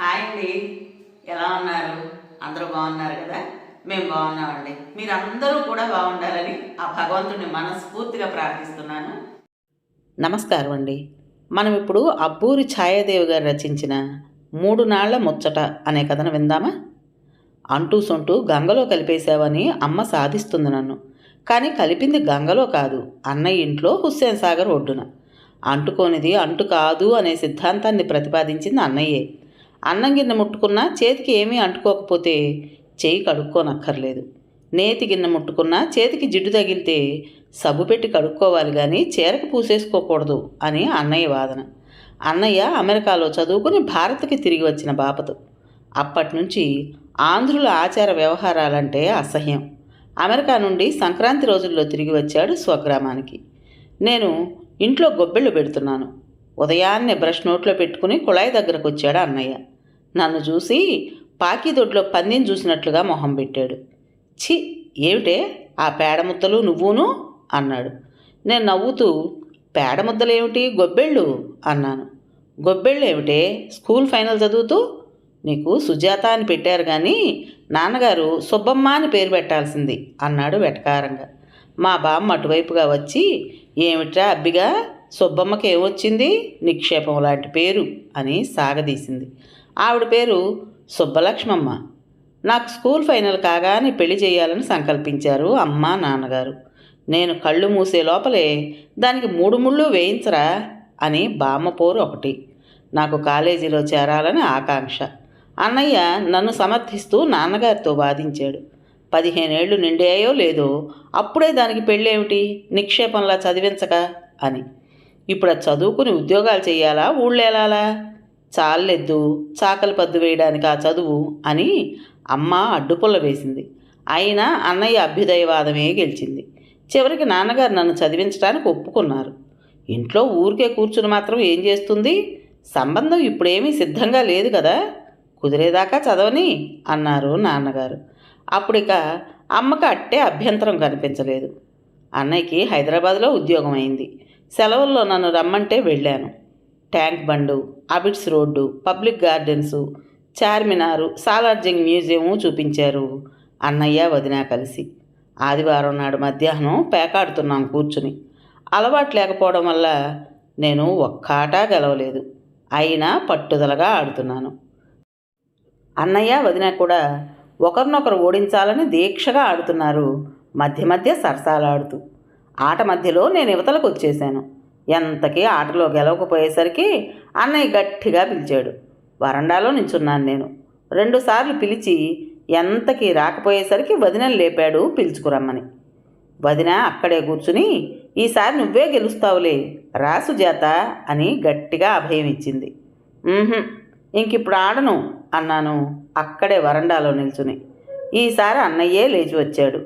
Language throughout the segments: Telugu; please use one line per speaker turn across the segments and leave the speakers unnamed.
హాయ్ అండి. ఎలా ఉన్నారు? అందరూ బాగున్నారు కదా? మేము బాగున్నామండి. మీరందరూ కూడా బాగుండాలని ఆ భగవంతుడిని మనస్ఫూర్తిగా ప్రార్థిస్తున్నాను. నమస్కారం అండి. మనం ఇప్పుడు అబ్బూరి ఛాయాదేవి గారు రచించిన మూడు నాళ్ళ ముచ్చట అనే కథను విందామా? అంటూ సొంటూ గంగలో కలిపేశావని అమ్మ సాధిస్తుంది నన్ను. కానీ కలిపింది గంగలో కాదు అన్నయ్య ఇంట్లో హుస్సేన్ సాగర్ ఒడ్డున. అంటుకోనిది అంటు కాదు అనే సిద్ధాంతాన్ని ప్రతిపాదించింది అన్నయ్యే. అన్నం గిన్నె ముట్టుకున్నా చేతికి ఏమీ అంటుకోకపోతే చేయి కడుక్కోనక్కర్లేదు. నేతి గిన్నె ముట్టుకున్నా చేతికి జిడ్డు తగిలితే సబ్బు పెట్టి కడుక్కోవాలి కానీ చీరకు పూసేసుకోకూడదు అని అన్నయ్య వాదన. అన్నయ్య అమెరికాలో చదువుకుని భారత్కి తిరిగి వచ్చిన బాపతు. అప్పటి నుంచి ఆంధ్రుల ఆచార వ్యవహారాలంటే అసహ్యం. అమెరికా నుండి సంక్రాంతి రోజుల్లో తిరిగి వచ్చాడు స్వగ్రామానికి. నేను ఇంట్లో గొబ్బెళ్ళు పెడుతున్నాను. ఉదయాన్నే బ్రష్ నోట్లో పెట్టుకుని కుళాయి దగ్గరకు వచ్చాడు అన్నయ్య. నన్ను చూసి పాకిదొడ్లో పందిని చూసినట్లుగా మొహం పెట్టాడు. ఛీ ఏమిటే? ఆ పేడ ముద్దలు నువ్వును? అన్నాడు. నేను నవ్వుతూ పేడ ముద్దలేమిటి గొబ్బెళ్ళు? అన్నాను. గొబ్బెళ్ళు ఏమిటే స్కూల్ ఫైనల్ చదువుతూ? నీకు సుజాత అని పెట్టారు కానీ నాన్నగారు సుబ్బమ్మ అని పేరు పెట్టాల్సింది అన్నాడు వెటకారంగా. మా బామ్మ అటువైపుగా వచ్చి ఏమిట్రా అబ్బిగా? సుబ్బమ్మకి ఏమొచ్చింది నిక్షేపం లాంటి పేరు అని సాగదీసింది. ఆవిడ పేరు సుబ్బలక్ష్మమ్మ. నాకు స్కూల్ ఫైనల్ కాగానే పెళ్ళి చేయాలని సంకల్పించారు అమ్మ నాన్నగారు. నేను కళ్ళు మూసే లోపలే దానికి మూడు ముళ్ళు వేయించరా అని బామ్మ పోరు ఒకటి. నాకు కాలేజీలో చేరాలని ఆకాంక్ష. అన్నయ్య నన్ను సమర్థిస్తూ నాన్నగారితో వాదించాడు. పదిహేనేళ్ళు నిండాయో లేదో అప్పుడే దానికి పెళ్ళేమిటి? నిక్షేపంలా చదివించక అని. ఇప్పుడు చదువుకుని ఉద్యోగాలు చేయాలా? ఊళ్ళేలాలా? చాలెద్దు చాకలి పద్దు వేయడానికి ఆ చదువు అని అమ్మ అడ్డుపుల్ల వేసింది. అయినా అన్నయ్య అభ్యుదయవాదమే గెలిచింది. చివరికి నాన్నగారు నన్ను చదివించడానికి ఒప్పుకున్నారు. ఇంట్లో ఊరికే కూర్చుని మాత్రం ఏం చేస్తుంది? సంబంధం ఇప్పుడేమీ సిద్ధంగా లేదు కదా కుదిరేదాకా చదవని అన్నారు నాన్నగారు. అప్పుడిక అమ్మకు అట్టే అభ్యంతరం కనిపించలేదు. అన్నయ్యకి హైదరాబాద్లో ఉద్యోగం అయింది సెలవుల్లో నన్ను రమ్మంటే వెళ్ళాను. Tank Bund Abids road public gardens Charminar Salarjung museum చూపించారు అన్నయ్య వదిన కలిసి. ఆదివారం నాడు మధ్యాహ్నం పేకాడుతున్నాం కూర్చుని. అలవాటు లేకపోవడం వల్ల నేను ఒక్క ఆట గెలవలేదు. అయినా పట్టుదలగా ఆడుతున్నాను. అన్నయ్య వదిన కూడా ఒకరినొకరు ఓడించాలని దీక్షగా ఆడుతున్నారు. మధ్య మధ్య సరసాలాడుతూ. ఆట మధ్యలో నేను యువతలకు వచ్చేసాను ఎంతకీ ఆటలో గెలవకపోయేసరికి అన్నయ్య గట్టిగా పిలిచాడు. వరండాలో నించున్నాను నేను. రెండుసార్లు పిలిచి ఎంతకీ రాకపోయేసరికి వదినను లేపాడు పిలుచుకురమ్మని. వదిన అక్కడే కూర్చుని ఈసారి నువ్వే గెలుస్తావులే రా సుజాత అని గట్టిగా అభయం ఇచ్చింది. ఇంకిప్పుడు ఆడను అన్నాను అక్కడే వరండాలో నిల్చుని. ఈసారి అన్నయ్యే లేచి వచ్చాడు.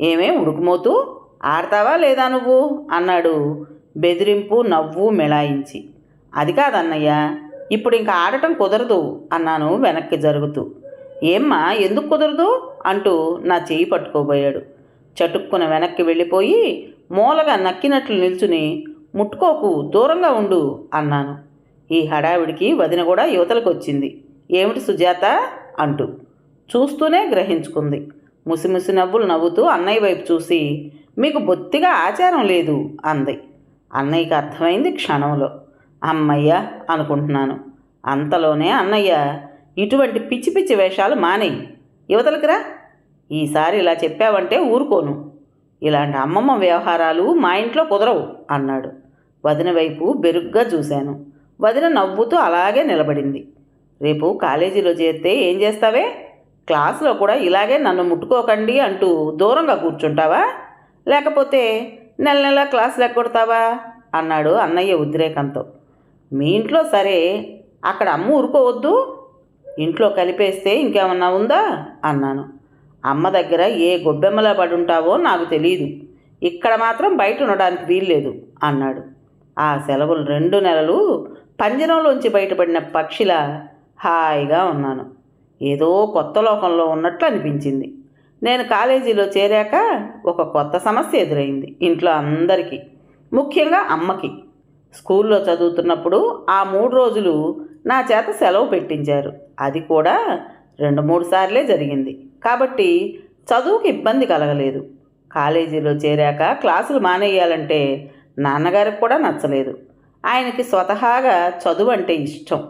ఏమే ఉడుకుమోతూ ఆడతావా లేదా నువ్వు? అన్నాడు బెదిరింపు నవ్వు మిళాయించి అది కాదన్నయ్య ఇప్పుడు ఇంకా ఆడటం కుదరదు అన్నాను వెనక్కి జరుగుతూ. ఏమ్మా ఎందుకు కుదరదు? అంటూ నా చేయి పట్టుకోబోయాడు. చటుక్కున వెనక్కి వెళ్ళిపోయి మూలగా నక్కినట్లు నిల్చుని ముట్టుకోకు దూరంగా ఉండు అన్నాను. ఈ హడావిడికి వదిన కూడా యువతలకు వచ్చింది ఏమిటి సుజాత? అంటూ. చూస్తూనే గ్రహించుకుంది. ముసిముసి నవ్వులు నవ్వుతూ అన్నయ్య వైపు చూసి మీకు బొత్తిగా ఆచారం లేదు అంది. అన్నయ్యకి అర్థమైంది క్షణంలో. అమ్మయ్య అనుకుంటున్నాను. అంతలోనే అన్నయ్య ఇటువంటి పిచ్చి పిచ్చి వేషాలు మానేయి. యువతలకిరా ఈసారి ఇలా చెప్పావంటే ఊరుకోను. ఇలాంటి అమ్మమ్మ వ్యవహారాలు మా ఇంట్లో కుదరవు అన్నాడు. వదిన వైపు బెరుగ్గా చూశాను. వదిన నవ్వుతూ అలాగే నిలబడింది. రేపు కాలేజీలో చేరితే ఏం చేస్తావే? క్లాసులో కూడా ఇలాగే నన్ను ముట్టుకోకండి అంటూ దూరంగా కూర్చుంటావా? లేకపోతే నెల నెల క్లాస్ లెక్కొడతావా? అన్నాడు అన్నయ్య ఉద్రేకంతో. మీ ఇంట్లో సరే అక్కడ అమ్మ ఊరుకోవద్దు? ఇంట్లో కలిపేస్తే ఇంకేమన్నా ఉందా? అన్నాను. అమ్మ దగ్గర ఏ గొబ్బెమ్మలా పడుంటావో నాకు తెలియదు ఇక్కడ మాత్రం బయట ఉండడానికి వీల్లేదు అన్నాడు. ఆ సెలవులు రెండు నెలలు పంజరంలోంచి బయటపడిన పక్షిలా హాయిగా ఉన్నాను. ఏదో కొత్త లోకంలో ఉన్నట్లు అనిపించింది. నేను కాలేజీలో చేరాక ఒక కొత్త సమస్య ఎదురైంది ఇంట్లో అందరికీ ముఖ్యంగా అమ్మకి. స్కూల్లో చదువుతున్నప్పుడు ఆ మూడు రోజులు నా చేత సెలవు పెట్టించారు. అది కూడా రెండు మూడు సార్లే జరిగింది. కాబట్టి చదువుకి ఇబ్బంది కలగలేదు. కాలేజీలో చేరాక క్లాసులు మానేయాలంటే నాన్నగారికి కూడా నచ్చలేదు. ఆయనకి స్వతహాగా చదువు అంటే ఇష్టం.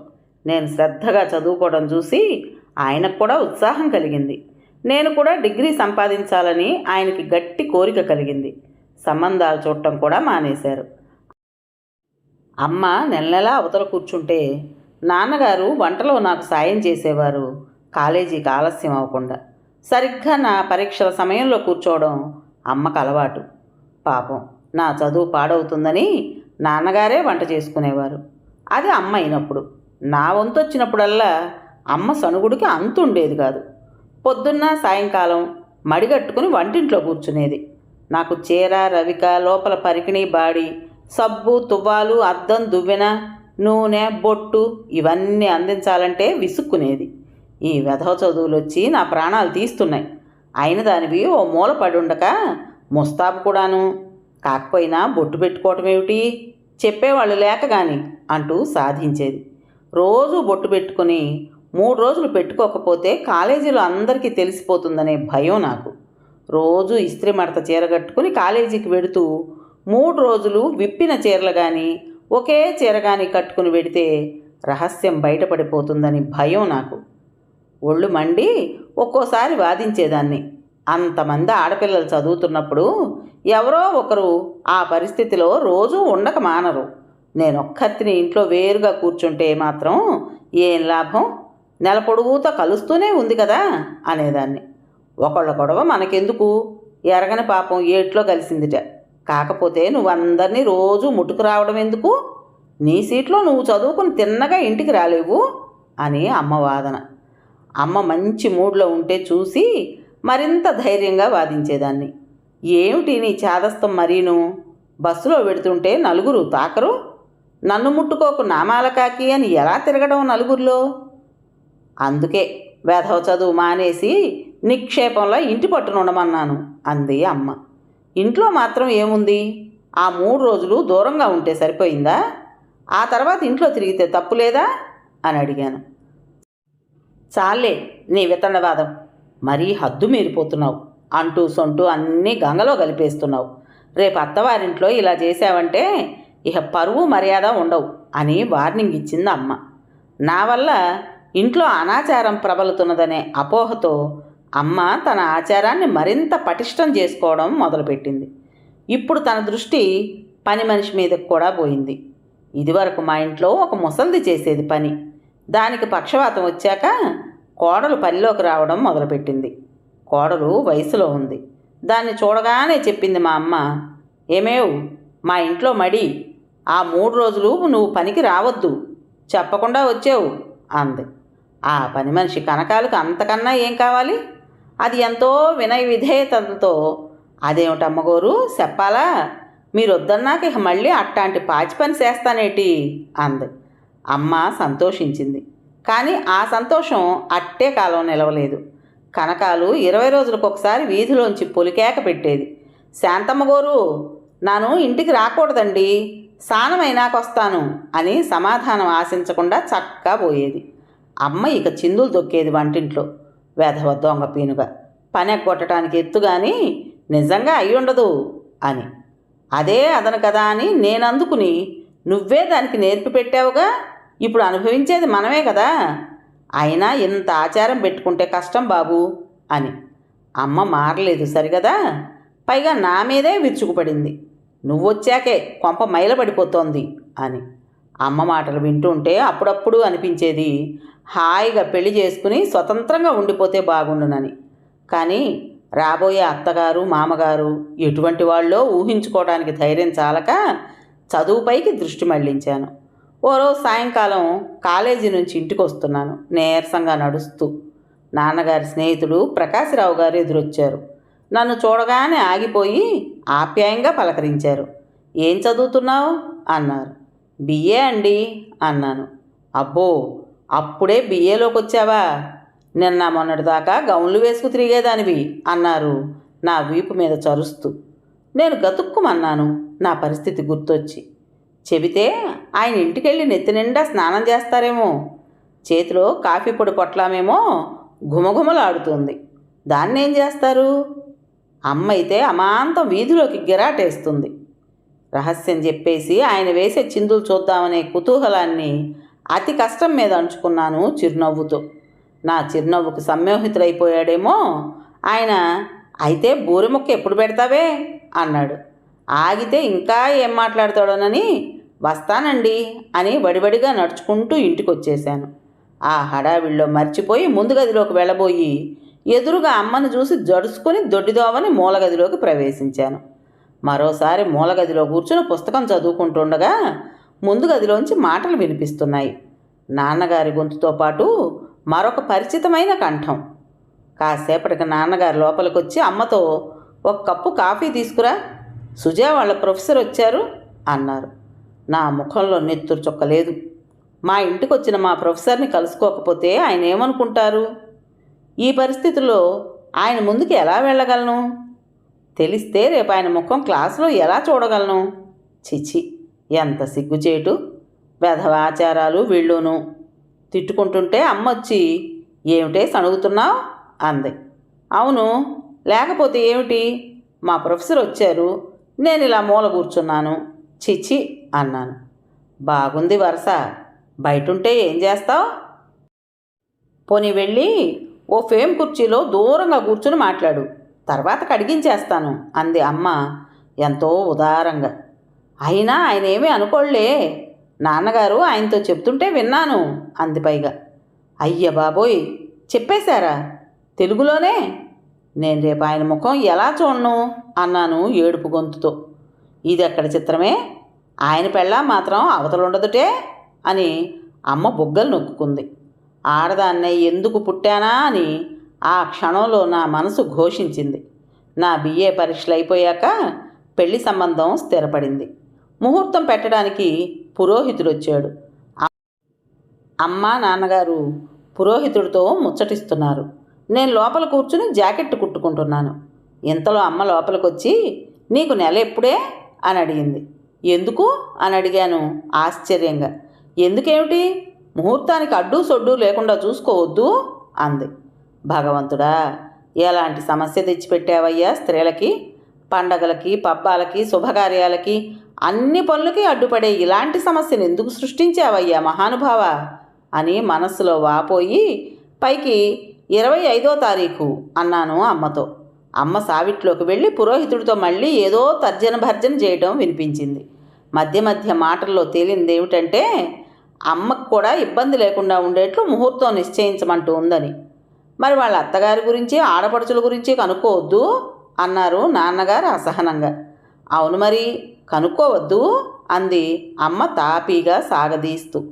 నేను శ్రద్ధగా చదువుకోవడం చూసి ఆయనకు కూడా ఉత్సాహం కలిగింది. నేను కూడా డిగ్రీ సంపాదించాలని ఆయనకి గట్టి కోరిక కలిగింది. సంబంధాలు చూడటం కూడా మానేశారు. అమ్మ నెల నెలా అవతల కూర్చుంటే నాన్నగారు వంటలో నాకు సాయం చేసేవారు. కాలేజీకి ఆలస్యం అవ్వకుండా. సరిగ్గా నా పరీక్షల సమయంలో కూర్చోవడం అమ్మకు అలవాటు. పాపం నా చదువు పాడవుతుందని నాన్నగారే వంట చేసుకునేవారు. అది అమ్మ అయినప్పుడు. నా వంతు వచ్చినప్పుడల్లా అమ్మ సనుగుడికి అంతు ఉండేది కాదు. పొద్దున్న సాయంకాలం మడిగట్టుకుని వంటింట్లో కూర్చునేది. నాకు చీర రవిక లోపల పరికిణి బాడి సబ్బు తువ్వాలు అద్దం దువ్వెన నూనె బొట్టు ఇవన్నీ అందించాలంటే విసుక్కునేది. ఈ వెధవ చదువులు వచ్చి నా ప్రాణాలు తీస్తున్నాయి. అయిన దానివి ఓ మూల పడుండక ఉండక ముస్తాబు కూడాను. కాకపోయినా బొట్టు పెట్టుకోవటం ఏమిటి? చెప్పేవాళ్ళు లేక కానీ అంటూ సాధించేది. రోజు బొట్టు పెట్టుకుని మూడు రోజులు పెట్టుకోకపోతే కాలేజీలో అందరికీ తెలిసిపోతుందనే భయం నాకు. రోజు ఇస్త్రీ మడత చీర కట్టుకుని కాలేజీకి వెడుతూ మూడు రోజులు విప్పిన చీరలు కానీ ఒకే చీర కానీ కట్టుకుని వెడితే రహస్యం బయటపడిపోతుందని భయం నాకు. ఒళ్ళు మండి ఒక్కోసారి వాదించేదాన్ని. అంతమంది ఆడపిల్లలు చదువుతున్నప్పుడు ఎవరో ఒకరు ఆ పరిస్థితిలో రోజూ ఉండక మానరు. నేను ఒక్కరిని ఇంట్లో వేరుగా కూర్చుంటే మాత్రం ఏం లాభం? నెల పొడుగుతో కలుస్తూనే ఉంది కదా అనేదాన్ని. ఒకళ్ళ గొడవ మనకెందుకు? ఎరగని పాపం ఏట్లో కలిసిందిట. కాకపోతే నువ్వందరినీ రోజు ముట్టుకు రావడం ఎందుకు? నీ సీట్లో నువ్వు చదువుకుని తిన్నగా ఇంటికి రాలేవు? అని అమ్మ వాదన. అమ్మ మంచి మూడ్లో ఉంటే చూసి మరింత ధైర్యంగా వాదించేదాన్ని. ఏమిటి నీ చాదస్తం మరీను? బస్సులో వెడుతుంటే నలుగురు తాకరు? నన్ను ముట్టుకోకు నామాలకాకి అని ఎలా తిరగడం నలుగురిలో? అందుకే వేధవ చదువు మానేసి నిక్షేపంలో ఇంటి పట్టును ఉండమన్నాను అంది అమ్మ. ఇంట్లో మాత్రం ఏముంది? ఆ మూడు రోజులు దూరంగా ఉంటే సరిపోయిందా? ఆ తర్వాత ఇంట్లో తిరిగితే తప్పు లేదా? అని అడిగాను. చాలే నీ వితండవాదం. మరీ హద్దు మీరిపోతున్నావు. అంటూ సొంటూ అన్నీ గంగలో కలిపేస్తున్నావు. రేపు అత్తవారింట్లో ఇలా చేసావంటే ఇక పరువు మర్యాద ఉండవు అని వార్నింగ్ ఇచ్చింది అమ్మ. నా వల్ల ఇంట్లో అనాచారం ప్రబలుతున్నదనే అపోహతో అమ్మ తన ఆచారాన్ని మరింత పటిష్టం చేసుకోవడం మొదలుపెట్టింది. ఇప్పుడు తన దృష్టి పని మనిషి మీదకు కూడా పోయింది. ఇదివరకు మా ఇంట్లో ఒక ముసల్ది చేసేది పని. దానికి పక్షవాతం వచ్చాక కోడలు పనిలోకి రావడం మొదలుపెట్టింది. కోడలు వయసులో ఉంది. దాన్ని చూడగానే చెప్పింది మా అమ్మ ఏమేవ్ మా ఇంట్లో మడి. ఆ మూడు రోజులు నువ్వు పనికి రావద్దు. చెప్పకుండా వచ్చావు అంది. ఆ పని మనిషి కనకాలకు అంతకన్నా ఏం కావాలి? అది ఎంతో వినయ విధేయతలతో అదేమిటమ్మగోరు చెప్పాలా? మీరు వద్దన్నాక ఇక మళ్ళీ అట్టాంటి పాచి పని చేస్తానేటి? అంది. అమ్మ సంతోషించింది. కానీ ఆ సంతోషం అట్టే కాలం నిలవలేదు. కనకాలు ఇరవై రోజులకు ఒకసారి వీధిలోంచి పొలికేక పెట్టేది. శాంతమ్మగోరు నన్ను నాను ఇంటికి రాకూడదండి స్నానమైనాకొస్తాను అని సమాధానం ఆశించకుండా చక్కా పోయేది. అమ్మ ఇక చిందులు దొక్కేది వంటింట్లో. వేధవ దొంగ పీనుగా. పని ఎగ్గొట్టడానికి ఎత్తు కానీ నిజంగా అయి ఉండదు అని. అదే అదను కదా అని నేను అందుకుని నువ్వే దానికి నేర్పి పెట్టావుగా? ఇప్పుడు అనుభవించేది మనమే కదా? అయినా ఇంత ఆచారం పెట్టుకుంటే కష్టం బాబు అని. అమ్మ మారలేదు సరిగదా? పైగా నా మీదే విరుచుకుపడింది. నువ్వొచ్చాకే కొంప మైలపడిపోతోంది అని. అమ్మ మాటలు వింటుంటే అప్పుడప్పుడు అనిపించేది హాయిగా పెళ్ళి చేసుకుని స్వతంత్రంగా ఉండిపోతే బాగుండునని. కానీ రాబోయే అత్తగారు మామగారు ఎటువంటి వాళ్ళో ఊహించుకోవడానికి ధైర్యం చాలక చదువుపైకి దృష్టి మళ్ళించాను ఓ రోజు సాయంకాలం కాలేజీ నుంచి ఇంటికి వస్తున్నాను నీరసంగా నడుస్తూ. నాన్నగారి స్నేహితుడు ప్రకాశరావు గారు ఎదురొచ్చారు. నన్ను చూడగానే ఆగిపోయి ఆప్యాయంగా పలకరించారు. ఏం చదువుతున్నావు? అన్నారు. బిఏ అండి అన్నాను. అబ్బో అప్పుడే బిఏలోకి వచ్చావా నిన్న మొన్నటిదాకా గౌన్లు వేసుకు తిరిగేదానివి అన్నారు నా వీపు మీద చరుస్తూ. నేను గతుక్కుమన్నాను నా పరిస్థితి గుర్తొచ్చి. చెబితే ఆయన ఇంటికెళ్ళి నెత్తి నిండా స్నానం చేస్తారేమో. చేతిలో కాఫీ పొడి పొట్లామేమో ఘుమఘుమలాడుతుంది. దాన్నేం చేస్తారు? అమ్మ అయితే అమాంతం వీధిలోకి గిరాటేస్తుంది. రహస్యం చెప్పేసి ఆయన వేసే చిందులు చూద్దామనే కుతూహలాన్ని అతి కష్టం మీద అంచుకున్నాను చిరునవ్వుతో. నా చిరునవ్వుకు సమ్మోహితులైపోయాడేమో ఆయన అయితే బూరె ముక్క ఎప్పుడు పెడతావే? అన్నాడు. ఆగితే ఇంకా ఏం మాట్లాడతాడోనని వస్తానండి అని వడివడిగా నడుచుకుంటూ ఇంటికి వచ్చేశాను ఆ హడావిడిలో మర్చిపోయి ముందు గదిలోకి వెళ్ళబోయి ఎదురుగా అమ్మను చూసి జడుసుకొని దొడ్డిదోవని మూలగదిలోకి ప్రవేశించాను. మరోసారి మూలగదిలో కూర్చుని పుస్తకం చదువుకుంటుండగా ముందు గదిలోంచి మాటలు వినిపిస్తున్నాయి. నాన్నగారి గొంతుతో పాటు మరొక పరిచితమైన కంఠం. కాసేపటికి నాన్నగారు లోపలికి వచ్చి అమ్మతో ఒక కప్పు కాఫీ తీసుకురా సుజా వాళ్ళ ప్రొఫెసర్ వచ్చారు అన్నారు. నా ముఖంలో నెత్తురు చొక్కలేదు. మా ఇంటికి వచ్చిన మా ప్రొఫెసర్ని కలుసుకోకపోతే ఆయన ఏమనుకుంటారు? ఈ పరిస్థితుల్లో ఆయన ముందుకు ఎలా వెళ్ళగలను? తెలిస్తే రేపు ఆయన ముఖం క్లాసులో ఎలా చూడగలను? చిచి ఎంత సిగ్గుచేటు. వెధవాచారాలు వీళ్ళును. తిట్టుకుంటుంటే అమ్మొచ్చి ఏమిటే సణుగుతున్నావు? అంది. అవును లేకపోతే ఏమిటి? మా ప్రొఫెసర్ వచ్చారు నేను ఇలా మూల కూర్చున్నాను. చిచి అన్నాను. బాగుంది వరుస బయటుంటే ఏం చేస్తావు? పోనీ వెళ్ళి ఓ ఫేమ్ కుర్చీలో దూరంగా కూర్చుని మాట్లాడు. తర్వాత కడిగించేస్తాను అంది అమ్మ ఎంతో ఉదారంగా. అయినా ఆయన ఏమీ అనుకోలే నాన్నగారు ఆయనతో చెప్తుంటే విన్నాను అంది పైగా. అయ్య బాబోయ్ చెప్పేశారా? తెలుగులోనే? నేను రేపు ఆయన ముఖం ఎలా చూడను? అన్నాను ఏడుపు గొంతుతో. ఇది అక్కడ చిత్రమే? ఆయన పెళ్ళ మాత్రం అవతలుండదుటే? అని అమ్మ బుగ్గలు నొక్కుంది ఆడదాన్నే ఎందుకు పుట్టానా అని ఆ క్షణంలో నా మనసు ఘోషించింది. నా బిఏ పరీక్షలు అయిపోయాక పెళ్ళి సంబంధం స్థిరపడింది. ముహూర్తం పెట్టడానికి పురోహితుడు వచ్చాడు అమ్మా నాన్నగారు పురోహితుడితో ముచ్చటిస్తున్నారు. నేను లోపల కూర్చుని జాకెట్ కుట్టుకుంటున్నాను. ఇంతలో అమ్మ లోపలికొచ్చి నీకు నెల ఎప్పుడే? అని అడిగింది. ఎందుకు? అని అడిగాను ఆశ్చర్యంగా. ఎందుకేమిటి? ముహూర్తానికి అడ్డు సొడ్డు లేకుండా చూసుకోవద్దు అంది. భగవంతుడా ఎలాంటి సమస్య తెచ్చిపెట్టావయ్యా స్త్రీలకి పండగలకి పబ్బాలకి శుభకార్యాలకి అన్ని పనులకి అడ్డుపడే ఇలాంటి సమస్యను ఎందుకు సృష్టించావయ్యా మహానుభావ? అని మనస్సులో వాపోయి పైకి ఇరవై ఐదో తారీఖు అన్నాను అమ్మతో. అమ్మ సావిట్లోకి వెళ్ళి పురోహితుడితో మళ్ళీ ఏదో తర్జన భర్జన చేయడం వినిపించింది. మధ్య మధ్య మాటల్లో తేలింది ఏమిటంటే అమ్మకు కూడా ఇబ్బంది లేకుండా ఉండేట్లు ముహూర్తం నిశ్చయించమంటూ ఉందని. మరి వాళ్ళ అత్తగారి గురించి ఆడపడుచుల గురించి కనుక్కోవద్దు అన్నారు నాన్నగారు అసహనంగా. అవును మరి కనుక్కోవద్దు అంది అమ్మ తాపీగా సాగదీస్తూ.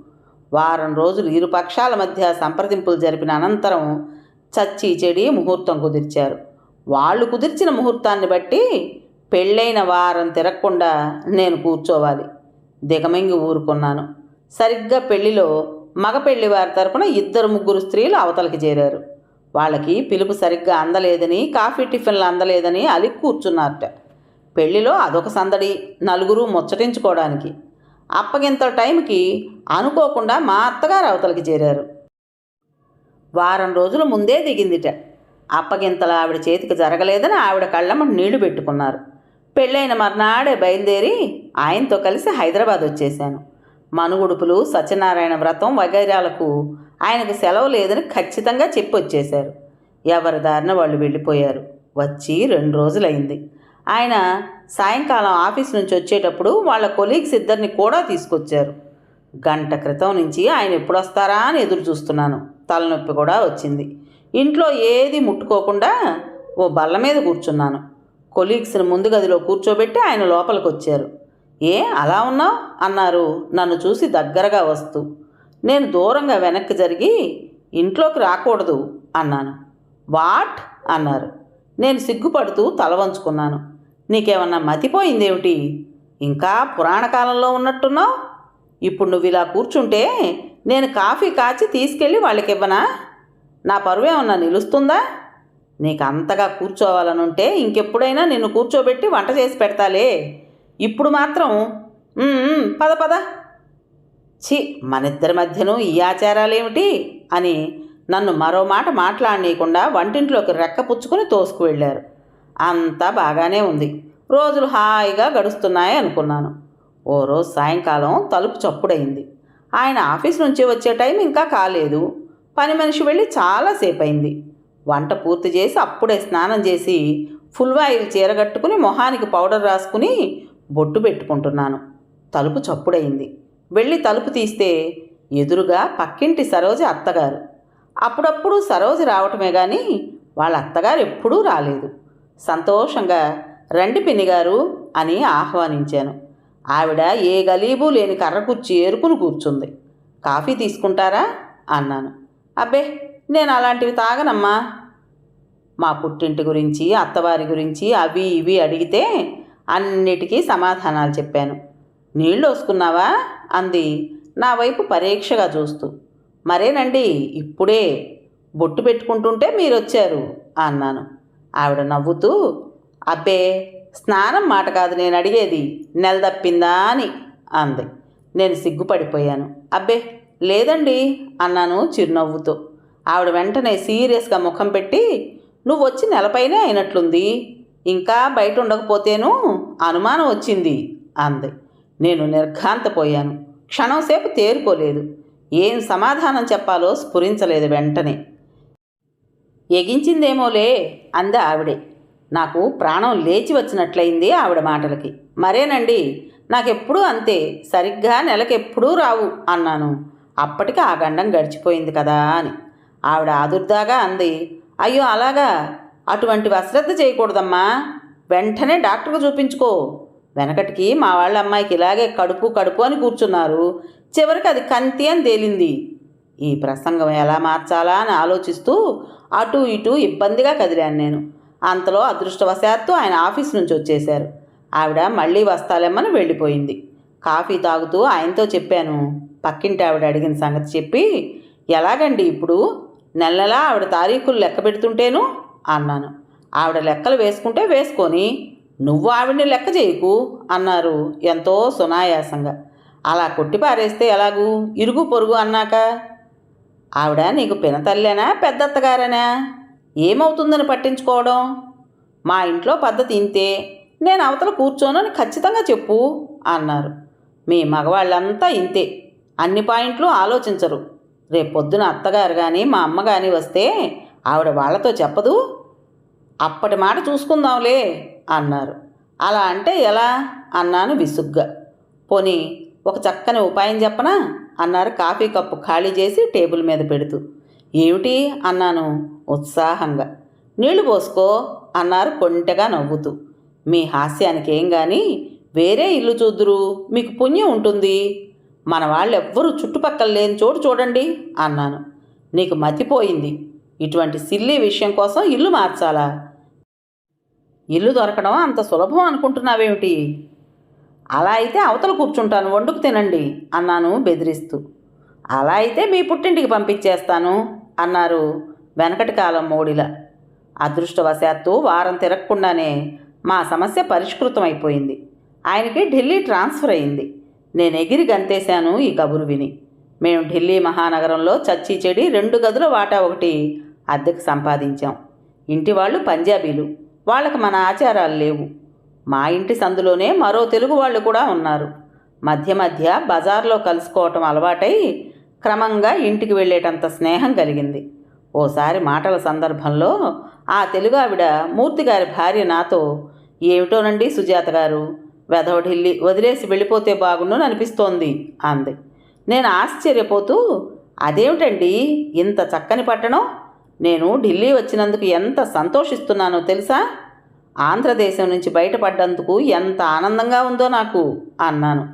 వారం రోజులు ఇరు పక్షాల మధ్య సంప్రదింపులు జరిపిన అనంతరం చచ్చి చెడి ముహూర్తం కుదిర్చారు. వాళ్ళు కుదిర్చిన ముహూర్తాన్ని బట్టి పెళ్ళైన వారం తిరగకుండా నేను కూర్చోవాలి. దిగమింగి ఊరుకున్నాను. సరిగ్గా పెళ్ళిలో మగ పెళ్ళి వారి తరపున ఇద్దరు ముగ్గురు స్త్రీలు అవతలకి చేరారు. వాళ్ళకి పిలుపు సరిగ్గా అందలేదని కాఫీ టిఫిన్లు అందలేదని అలి కూర్చున్నారట. పెళ్ళిలో అదొక సందడి నలుగురు ముచ్చటించుకోవడానికి. అప్పగింత టైంకి అనుకోకుండా మా అత్తగారు అవతలకి చేరారు. వారం రోజుల ముందే దిగిందిట. అప్పగింతలు ఆవిడ చేతికి జరగలేదని ఆవిడ కళ్ళమ్మ నీళ్ళు పెట్టుకున్నారు. పెళ్ళైన మర్నాడే బయలుదేరి ఆయనతో కలిసి హైదరాబాద్ వచ్చేశాను. మనుగుడుపులు సత్యనారాయణ వ్రతం వగైరాలకు ఆయనకు సెలవు లేదని ఖచ్చితంగా చెప్పి వచ్చేశారు. ఎవరి దారిన వాళ్ళు వెళ్ళిపోయారు. వచ్చి రెండు రోజులైంది. ఆయన సాయంకాలం ఆఫీస్ నుంచి వచ్చేటప్పుడు వాళ్ళ కొలీగ్స్ ఇద్దరిని కూడా తీసుకొచ్చారు. గంట క్రితం నుంచి ఆయన ఎప్పుడు వస్తారా అని ఎదురు చూస్తున్నాను. తలనొప్పి కూడా వచ్చింది. ఇంట్లో ఏది ముట్టుకోకుండా ఓ బల్ల మీద కూర్చున్నాను. కొలీగ్స్ని ముందు గదిలో కూర్చోబెట్టి ఆయన లోపలికి వచ్చారు ఏ అలా ఉన్నావు? అన్నారు నన్ను చూసి దగ్గరగా వస్తూ. నేను దూరంగా వెనక్కి జరిగి ఇంట్లోకి రాకూడదు అన్నాను. వాట్? అన్నారు. నేను సిగ్గుపడుతూ తల వంచుకున్నాను. నీకేమన్నా మతిపోయిందేమిటి? ఇంకా పురాణ కాలంలో ఉన్నట్టున్నావు? ఇప్పుడు నువ్వు ఇలా కూర్చుంటే నేను కాఫీ కాచి తీసుకెళ్ళి వాళ్ళకి ఇవ్వనా నా పరువేమన్నా నిలుస్తుందా? నీకు అంతగా కూర్చోవాలనుంటే ఇంకెప్పుడైనా నిన్ను కూర్చోబెట్టి వంట చేసి పెడతాలే. ఇప్పుడు మాత్రం పద పద. ఛీ మనిద్దరి మధ్యను ఈ ఆచారాలేమిటి? అని నన్ను మరో మాట మాట్లాడనీయకుండా వంటింట్లోకి రెక్క పుచ్చుకొని తోసుకు వెళ్ళారు. అంతా బాగానే ఉంది. రోజులు హాయిగా గడుస్తున్నాయి అనుకున్నాను. ఓ రోజు సాయంకాలం తలుపు చప్పుడైంది ఆయన ఆఫీస్ నుంచి వచ్చే టైం ఇంకా కాలేదు. పని మనిషి వెళ్ళి చాలాసేపు అయింది వంట పూర్తి చేసి అప్పుడే స్నానం చేసి ఫుల్ ఆయిల్ చీరగట్టుకుని మొహానికి పౌడర్ రాసుకుని బొట్టు పెట్టుకుంటున్నాను. తలుపు చప్పుడైంది వెళ్ళి తలుపు తీస్తే ఎదురుగా పక్కింటి సరోజ అత్తగారు. అప్పుడప్పుడు సరోజ రావటమే కానీ వాళ్ళ అత్తగారు ఎప్పుడూ రాలేదు. సంతోషంగా రండి పిన్నిగారు అని ఆహ్వానించాను. ఆవిడ ఏ గలీబు లేని కర్ర కుర్చీ ఏరుకుని కూర్చుంది. కాఫీ తీసుకుంటారా? అన్నాను. అబ్బే నేను అలాంటివి తాగనమ్మా. మా పుట్టింటి గురించి అత్తవారి గురించి అవి ఇవి అడిగితే అన్నిటికీ సమాధానాలు చెప్పాను. నీళ్ళు వసుకున్నావా? అంది. నా వైపు పరీక్షగా చూస్తూ. మరేనండి? ఇప్పుడే బొట్టు పెట్టుకుంటుంటే మీరు వచ్చారు అన్నాను. ఆవిడ నవ్వుతూ అబ్బే స్నానం మాట కాదు నేను అడిగేది నెల తప్పిందా అని అంది. నేను సిగ్గుపడిపోయాను. అబ్బే లేదండి అన్నాను చిరునవ్వుతో. ఆవిడ వెంటనే సీరియస్గా ముఖం పెట్టి నువ్వు వచ్చి నెలపైనే అయినట్లుంది. ఇంకా బయట ఉండకపోతేను అనుమానం వచ్చింది అంది. నేను నిర్ఘాంతపోయాను. క్షణంసేపు తేరుకోలేదు. ఏం సమాధానం చెప్పాలో స్ఫురించలేదు వెంటనే. ఎగించిందేమోలే అంది ఆవిడే. నాకు ప్రాణం లేచి వచ్చినట్లయింది ఆవిడ మాటలకి. మరేనండి? నాకెప్పుడూ అంతే. సరిగ్గా నెలకెప్పుడూ రావు అన్నాను. అప్పటికి ఆ గండం గడిచిపోయింది కదా అని. ఆవిడ ఆదుర్దాగా అంది. అయ్యో అలాగా? అటువంటివి అశ్రద్ధ చేయకూడదమ్మా. వెంటనే డాక్టర్కు చూపించుకో. వెనకటికి మా వాళ్ళ అమ్మాయికి ఇలాగే కడుపు కడుపు అని కూర్చున్నారు. చివరికి అది కంతి అని తేలింది. ఈ ప్రసంగం ఎలా మార్చాలా అని ఆలోచిస్తూ అటు ఇటు ఇబ్బందిగా కదిలాను నేను. అంతలో అదృష్టవశాత్తు ఆయన ఆఫీస్ నుంచి వచ్చేశారు. ఆవిడ మళ్ళీ వస్తాలేమని వెళ్ళిపోయింది. కాఫీ తాగుతూ ఆయనతో చెప్పాను పక్కింటి ఆవిడ అడిగిన సంగతి చెప్పి ఎలాగండి ఇప్పుడు? నెల నెలా ఆవిడ తారీఖులు లెక్క పెడుతుంటేను? అన్నాను. ఆవిడ లెక్కలు వేసుకుంటే వేసుకొని నువ్వు ఆవిడ్ని లెక్క చేయకు అన్నారు ఎంతో సునాయాసంగా. అలా కొట్టి పారేస్తే ఎలాగూ? ఇరుగు పొరుగు అన్నాక. ఆవిడ నీకు పినతల్లేనా పెద్దత్తగారేనా? ఏమవుతుందని పట్టించుకోవడం? మా ఇంట్లో పద్ధతి ఇంతే. నేను అవతల కూర్చోనని ఖచ్చితంగా చెప్పు అన్నారు. మీ మగవాళ్ళంతా ఇంతే. అన్ని పాయింట్లు ఆలోచించరు. రేపొద్దున అత్తగారు కానీ మా అమ్మ కానీ వస్తే ఆవిడ వాళ్ళతో చెప్పదు. అప్పటి మాట చూసుకుందాంలే. అన్నారు. అలా అంటే ఎలా? అన్నాను విసుగ్గా. పోనీ ఒక చక్కని ఉపాయం చెప్పనా? అన్నారు కాఫీ కప్పు ఖాళీ చేసి టేబుల్ మీద పెడుతూ. ఏమిటి? అన్నాను ఉత్సాహంగా. నీళ్ళు పోసుకో అన్నారు కొంటెగా నవ్వుతూ. మీ హాస్యానికి ఏం కానీ వేరే ఇల్లు చూద్దురు. మీకు పుణ్యం ఉంటుంది. మన వాళ్ళెవ్వరూ చుట్టుపక్కల లేని చోటు చూడండి అన్నాను. నీకు మతిపోయింది. ఇటువంటి సిల్లీ విషయం కోసం ఇల్లు మార్చాలా? ఇల్లు దొరకడం అంత సులభం అనుకుంటున్నావేమిటి? అలా అయితే అవతల కూర్చుంటాను వండుకు తినండి అన్నాను బెదిరిస్తూ. అలా అయితే మీ పుట్టింటికి పంపించేస్తాను అన్నారు వెనకటి కాలం మోడిల. అదృష్టవశాత్తు వారం తిరగకుండానే మా సమస్య పరిష్కృతమైపోయింది. ఆయనకి ఢిల్లీ ట్రాన్స్ఫర్ అయింది. నేను ఎగిరి గంతేశాను ఈ కబురు విని. మేము ఢిల్లీ మహానగరంలో చచ్చి చెడి రెండు గదుల వాటా ఒకటి అద్దెకు సంపాదించాం. ఇంటి వాళ్ళు పంజాబీలు. వాళ్ళకి మన ఆచారాలు లేవు. మా ఇంటి సందులోనే మరో తెలుగు వాళ్ళు కూడా ఉన్నారు. మధ్య మధ్య బజార్లో కలుసుకోవటం అలవాటై క్రమంగా ఇంటికి వెళ్ళేటంత స్నేహం కలిగింది. ఓసారి మాటల సందర్భంలో ఆ తెలుగు ఆవిడ మూర్తిగారి భార్య నాతో ఏమిటోనండి సుజాత గారు వెధవ ఢిల్లీ వదిలేసి వెళ్ళిపోతే బాగుండు అనిపిస్తోంది అంది. నేను ఆశ్చర్యపోతూ అదేమిటండి ఇంత చక్కని పట్టణం? నేను ఢిల్లీ వచ్చినందుకు ఎంత సంతోషిస్తున్నానో తెలుసా? ఆంధ్రదేశం నుంచి బయటపడ్డందుకు ఎంత ఆనందంగా ఉందో నాకు అన్నాను.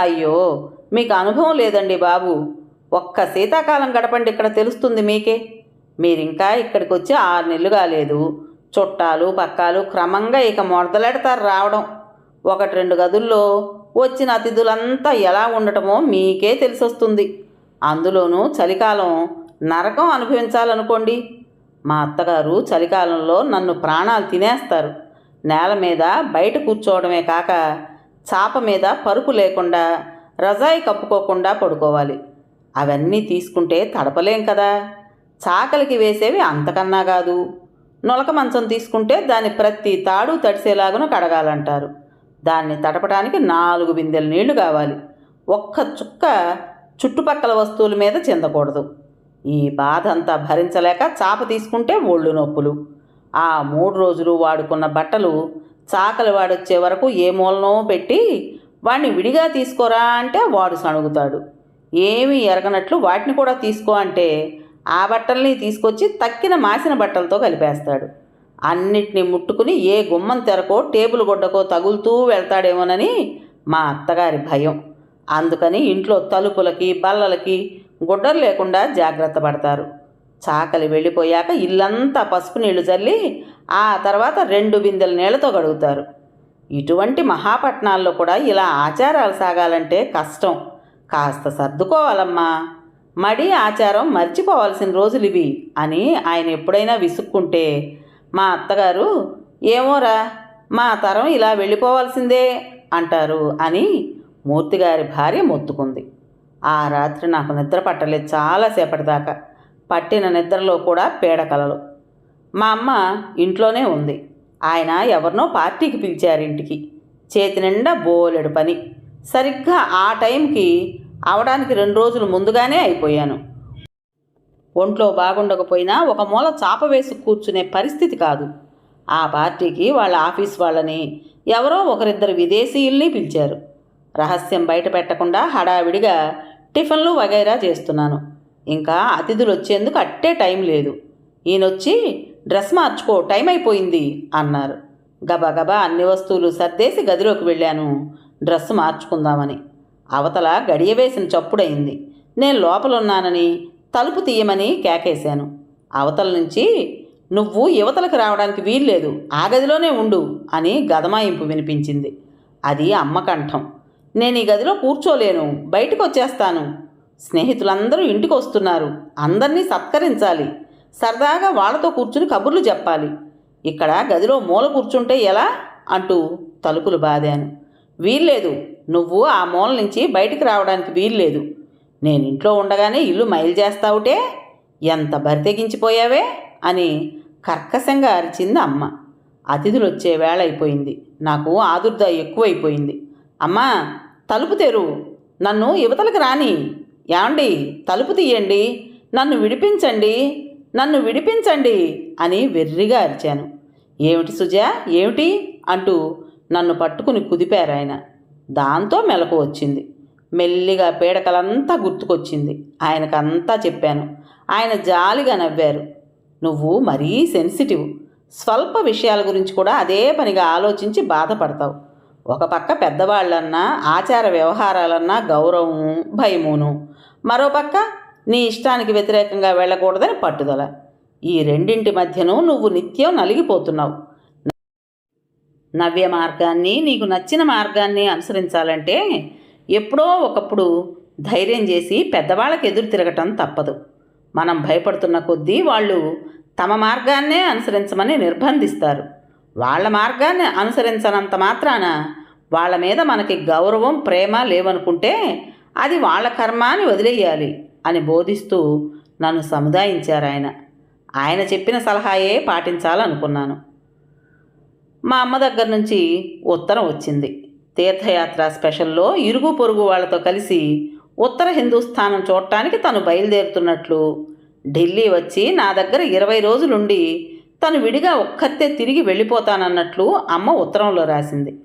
అయ్యో మీకు అనుభవం లేదండి బాబు. ఒక్క శీతాకాలం గడపండి ఇక్కడ తెలుస్తుంది మీకే. మీరింకా ఇక్కడికి వచ్చి ఆరు నెలలు కాలేదు. చుట్టాలు పక్కాలు క్రమంగా ఇక మొదలెడతారు రావడం. ఒకటి రెండు గదుల్లో వచ్చిన అతిథులంతా ఎలా ఉండటమో మీకే తెలిసొస్తుంది. అందులోనూ చలికాలం నరకం అనుభవించాలనుకోండి. మా అత్తగారు చలికాలంలో నన్ను ప్రాణాలు తినేస్తారు. నేల మీద బయట కూర్చోవడమే కాక చాప మీద పరుపు లేకుండా రజాయి కప్పుకోకుండా పడుకోవాలి. అవన్నీ తీసుకుంటే తడపలేం కదా. చాకలికి వేసేవి అంతకన్నా కాదు. నొలక మంచం తీసుకుంటే దాని ప్రతి తాడు తడిసేలాగున కడగాలంటారు. దాన్ని తడపడానికి నాలుగు బిందెల నీళ్ళు కావాలి. ఒక్క చుక్క చుట్టుపక్కల వస్తువుల మీద చెందకూడదు. ఈ బాధ అంతా భరించలేక చాప తీసుకుంటే ఒళ్ళు నొప్పులు. ఆ మూడు రోజులు వాడుకున్న బట్టలు చాకలి వాడొచ్చే వరకు ఏ మూలనో పెట్టి వాడిని విడిగా తీసుకోరా అంటే వాడు సణుగుతాడు. ఏమీ ఎరగనట్లు వాటిని కూడా తీసుకో అంటే ఆ బట్టల్ని తీసుకొచ్చి తక్కిన మాసిన బట్టలతో కలిపేస్తాడు. అన్నిటినీ ముట్టుకుని ఏ గుమ్మం తెరకో టేబుల్ గుడ్డకో తగులుతూ వెళ్తాడేమోనని మా అత్తగారి భయం. అందుకని ఇంట్లో తలుపులకి బల్లలకి గుడ్డలు లేకుండా జాగ్రత్త పడతారు. చాకలి వెళ్ళిపోయాక ఇల్లంతా పసుపు నీళ్ళు చల్లి ఆ తర్వాత రెండు బిందెల నీళ్ళతో గడుగుతారు. ఇటువంటి మహాపట్నాల్లో కూడా ఇలా ఆచారాలు సాగాలంటే కష్టం. కాస్త సర్దుకోవాలమ్మా. మడి ఆచారం మర్చిపోవాల్సిన రోజులు ఇవి అని ఆయన ఎప్పుడైనా విసుక్కుంటే మా అత్తగారు ఏమోరా మా తరం ఇలా వెళ్ళిపోవాల్సిందే అంటారు అని మూర్తిగారి భార్య మొత్తుకుంది. ఆ రాత్రి నాకు నిద్ర పట్టలేదు చాలాసేపటి దాకా. పట్టిన నిద్రలో కూడా పీడకలలు మా అమ్మ ఇంట్లోనే ఉంది. ఆయన ఎవరినో పార్టీకి పిలిచారు ఇంటికి. చేతి నిండా బోలెడు పని. సరిగ్గా ఆ టైంకి అవడానికి రెండు రోజులు ముందుగానే అయిపోయాను. ఒంట్లో బాగుండకపోయినా ఒక మూల చాప వేసి కూర్చునే పరిస్థితి కాదు. ఆ పార్టీకి వాళ్ళ ఆఫీస్ వాళ్ళని ఎవరో ఒకరిద్దరు విదేశీయుల్ని పిలిచారు. రహస్యం బయట పెట్టకుండా హడావిడిగా టిఫిన్లు వగైరా చేస్తున్నాను. ఇంకా అతిథులు వచ్చేందుకు అట్టే టైం లేదు. ఈయనొచ్చి డ్రెస్ మార్చుకో టైం అయిపోయింది అన్నారు. గబగబా అన్ని వస్తువులు సర్దేసి గదిలోకి వెళ్ళాను. డ్రెస్ మార్చుకుందామని. అవతల గడియ వేసిన చప్పుడయింది. నేను లోపలున్నానని తలుపు తీయమని కేకేశాను. అవతల నుంచి నువ్వు యువతలకు రావడానికి వీల్లేదు ఆ గదిలోనే ఉండు అని గదమాయింపు వినిపించింది. అది అమ్మకంఠం నేను ఈ గదిలో కూర్చోలేను బయటకు వచ్చేస్తాను. స్నేహితులందరూ ఇంటికి వస్తున్నారు. అందరినీ సత్కరించాలి. సరదాగా వాళ్ళతో కూర్చుని కబుర్లు చెప్పాలి. ఇక్కడ గదిలో మూల కూర్చుంటే ఎలా? అంటూ తలుపులు బాదాను. వీల్లేదు. నువ్వు ఆ మూల నుంచి బయటికి రావడానికి వీల్లేదు. నేను ఇంట్లో ఉండగానే ఇల్లు మైలు చేస్తావుటే? ఎంత బరితెగించిపోయావే అని కర్కశంగా అరిచింది అమ్మ. అతిథులు వచ్చే వేళ అయిపోయింది. నాకు ఆదుర్ద ఎక్కువైపోయింది. అమ్మా తలుపు తెరు. నన్ను యువతలకు రాని. యాండి తలుపు తీయండి. నన్ను విడిపించండి. నన్ను విడిపించండి అని వెర్రిగా అరిచాను. ఏమిటి సుజా? ఏమిటి? అంటూ నన్ను పట్టుకుని కుదిపారు ఆయన. దాంతో మెలకు వచ్చింది. మెల్లిగా పీడకలంతా గుర్తుకొచ్చింది. ఆయనకంతా చెప్పాను. ఆయన జాలిగా నవ్వారు. నువ్వు మరీ సెన్సిటివ్. స్వల్ప విషయాల గురించి కూడా అదే పనిగా ఆలోచించి బాధపడతావు. ఒక పక్క పెద్దవాళ్ళన్నా ఆచార వ్యవహారాలన్నా గౌరవము భయమును. మరోపక్క నీ ఇష్టానికి వ్యతిరేకంగా వెళ్ళకూడదని పట్టుదల. ఈ రెండింటి మధ్యను నువ్వు నిత్యం నలిగిపోతున్నావు. నవ్య మార్గాన్ని నీకు నచ్చిన మార్గాన్ని అనుసరించాలంటే ఎప్పుడో ఒకప్పుడు ధైర్యం చేసి పెద్దవాళ్ళకి ఎదురు తిరగటం తప్పదు. మనం భయపడుతున్న కొద్దీ వాళ్ళు తమ మార్గాన్నే అనుసరించమని నిర్బంధిస్తారు. వాళ్ళ మార్గాన్ని అనుసరించనంత మాత్రాన వాళ్ళ మీద మనకి గౌరవం ప్రేమ లేవనుకుంటే అది వాళ్ళ కర్మాన్ని వదిలేయాలి అని బోధిస్తూ నన్ను సముదాయించారు ఆయన. ఆయన చెప్పిన సలహాయే పాటించాలనుకున్నాను. మా అమ్మ దగ్గర నుంచి ఉత్తరం వచ్చింది. తీర్థయాత్ర స్పెషల్లో ఇరుగు పొరుగు వాళ్ళతో కలిసి ఉత్తర హిందూస్థానం చూడటానికి తను బయలుదేరుతున్నట్లు ఢిల్లీ వచ్చి నా దగ్గర ఇరవై రోజులుండి తను విడిగా ఒక్కతే తిరిగి వెళ్ళిపోతానన్నట్లు అమ్మ ఉత్తరంలో రాసింది.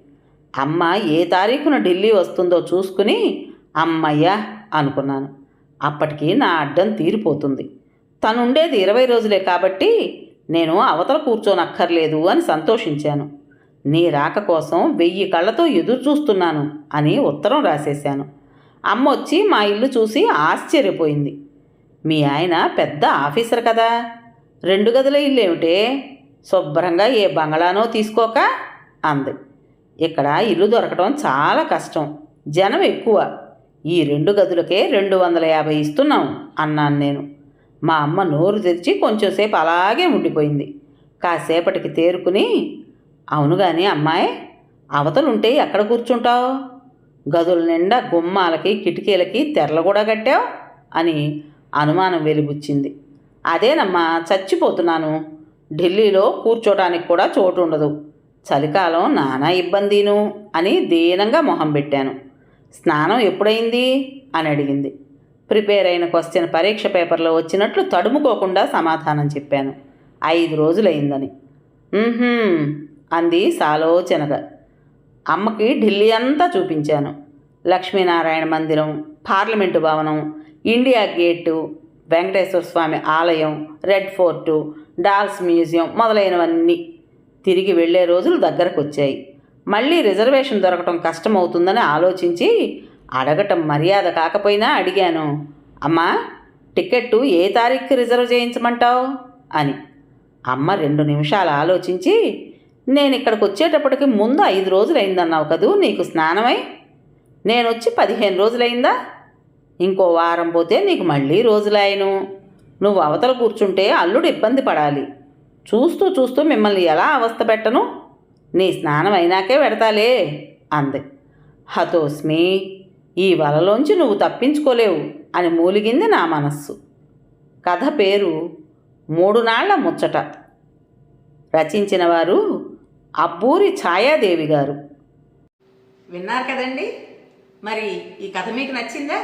అమ్మ ఏ తారీఖున ఢిల్లీ వస్తుందో చూసుకుని అమ్మయ్యా అనుకున్నాను. అప్పటికి నా అడ్డం తీరిపోతుంది. తనుండేది ఇరవై రోజులే కాబట్టి నేను అవతల కూర్చోనక్కర్లేదు అని సంతోషించాను. నీ రాక కోసం వెయ్యి కళ్ళతో ఎదురు చూస్తున్నాను అని ఉత్తరం రాసేశాను. అమ్మ వచ్చి మా ఇల్లు చూసి ఆశ్చర్యపోయింది. మీ ఆయన పెద్ద ఆఫీసర్ కదా? రెండు గదుల ఇల్లు ఏమిటే? శుభ్రంగా ఏ బంగళానో తీసుకోక అంది. ఇక్కడ ఇల్లు దొరకడం చాలా కష్టం జనం ఎక్కువ. ఈ రెండు గదులకే రెండు వందల యాభై ఇస్తున్నాం అన్నాను నేను. మా అమ్మ నోరు తెరిచి కొంచెంసేపు అలాగే ఉండిపోయింది. కాసేపటికి తేరుకుని అవును కానీ అమ్మాయి అవతలుంటే ఎక్కడ కూర్చుంటావు? గదుల నిండా గుమ్మాలకి కిటికీలకి తెరలు కూడా కట్టావు? అని అనుమానం వెలిబుచ్చింది. అదేనమ్మా చచ్చిపోతున్నాను. ఢిల్లీలో కూర్చోటానికి కూడా చోటు ఉండదు చలికాలం నానా ఇబ్బందిను అని దీనంగా మొహం పెట్టాను. స్నానం ఎప్పుడైంది? అని అడిగింది. ప్రిపేర్ అయిన క్వశ్చన్ పరీక్ష పేపర్లో వచ్చినట్లు తడుముకోకుండా సమాధానం చెప్పాను. ఐదు రోజులైందని. అంది సాలోచనగా. అమ్మకి ఢిల్లీ అంతా చూపించాను. లక్ష్మీనారాయణ మందిరం పార్లమెంటు భవనం ఇండియా గేటు వెంకటేశ్వర స్వామి ఆలయం రెడ్ ఫోర్టు డాల్స్ మ్యూజియం మొదలైనవన్నీ తిరిగి వెళ్ళే రోజులు దగ్గరకు వచ్చాయి మళ్ళీ రిజర్వేషన్ దొరకటం కష్టమవుతుందని ఆలోచించి అడగటం మర్యాద కాకపోయినా అడిగాను. అమ్మా టికెట్టు ఏ తారీఖుకి రిజర్వ్ చేయించమంటావు? అని. అమ్మ రెండు నిమిషాలు ఆలోచించి నేను ఇక్కడికి వచ్చేటప్పటికి ముందు ఐదు రోజులు కదూ నీకు స్నానమై? నేను వచ్చి పదిహేను రోజులైందా? ఇంకో వారం పోతే నీకు మళ్ళీ రోజులాయను నువ్వు అవతల కూర్చుంటే అల్లుడు ఇబ్బంది పడాలి. చూస్తూ చూస్తూ మిమ్మల్ని ఎలా అవస్థ పెట్టను? నీ స్నానం అయినాకే పెడతాలే అంది. హతోస్మి ఈ వలలోంచి నువ్వు తప్పించుకోలేవు అని మూలిగింది నా మనస్సు. కథ పేరు మూడు నాళ్ళ ముచ్చట. రచించిన వారు అబ్బూరి ఛాయాదేవి గారు. విన్నారు కదండి? మరి ఈ కథ మీకు నచ్చిందా?